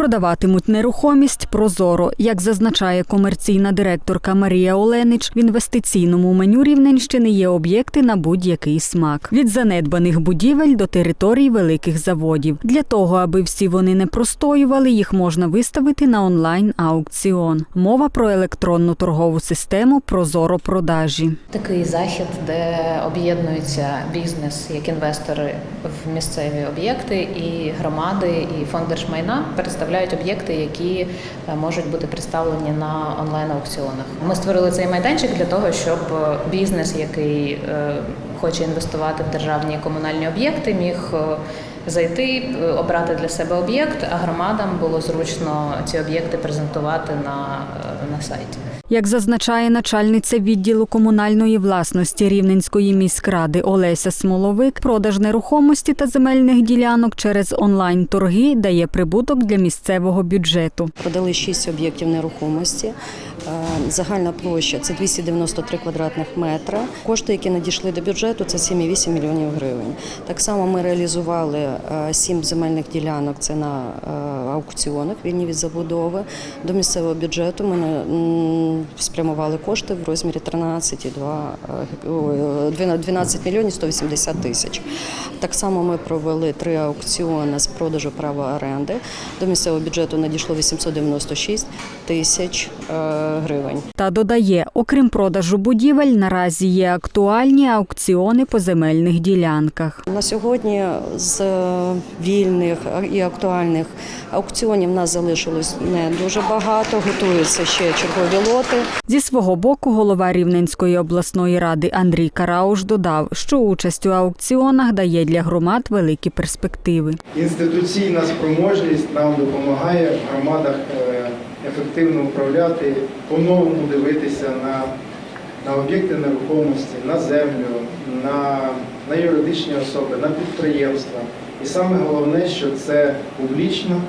Продаватимуть нерухомість прозоро. Як зазначає комерційна директорка Марія Оленич, в інвестиційному меню Рівненщини є об'єкти на будь-який смак від занедбаних будівель до територій великих заводів. Для того, аби всі вони не простоювали, їх можна виставити на онлайн аукціон. Мова про електронну торгову систему Прозоро продажі. Такий захід, де об'єднується бізнес як інвестори в місцеві об'єкти, і громади, і фонд держмайна представляють об'єкти, які е, можуть бути представлені на онлайн аукціонах. Ми створили цей майданчик для того, щоб е, бізнес, який е, хоче інвестувати в державні комунальні об'єкти, міг зайти, е, обрати для себе об'єкт, а громадам було зручно ці об'єкти презентувати на, е, на сайті. Як зазначає начальниця відділу комунальної власності Рівненської міськради Олеся Смоловик, продаж нерухомості та земельних ділянок через онлайн-торги дає прибуток для місцевого бюджету. Продали 6 об'єктів нерухомості. Е, Загальна площа це 293 квадратних метра. Кошти, які надійшли до бюджету, це 7,8 мільйонів гривень. Так само ми реалізували 7 земельних ділянок. Це на е, аукціонах вільні від забудови. До місцевого бюджету ми спрямували кошти в розмірі 13,2 е, 12 мільйонів 180 тисяч. Так само ми провели три аукціони з продажу права оренди. До місцевого бюджету надійшло 896 тисяч е, гривень. Та додає, окрім продажу будівель, наразі є актуальні аукціони по земельних ділянках. На сьогодні з е, вільних і актуальних аукціонів нас залишилось не дуже багато. Готуються ще чергові лоти. Зі свого боку, голова Рівненської обласної ради Андрій Карауш додав, що участь у аукціонах дає для громад великі перспективи. Інституційна спроможність нам допомагає в громадах е, ефективно управляти, по-новому дивитися на, на об'єкти нерухомості, на землю, на, на юридичні особи, на підприємства. І саме головне, що це публічно,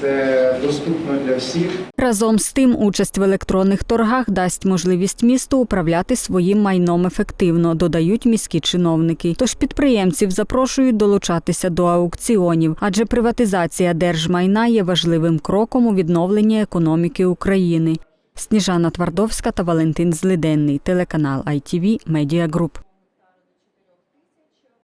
це доступно для всіх. Разом з тим, участь в електронних торгах дасть можливість місту управляти своїм майном ефективно, додають міські чиновники. Тож підприємців запрошують долучатися до аукціонів, адже приватизація держмайна є важливим кроком у відновленні економіки України. Сніжана Твардовська та Валентин Злиденний, телеканал ITV Media Group.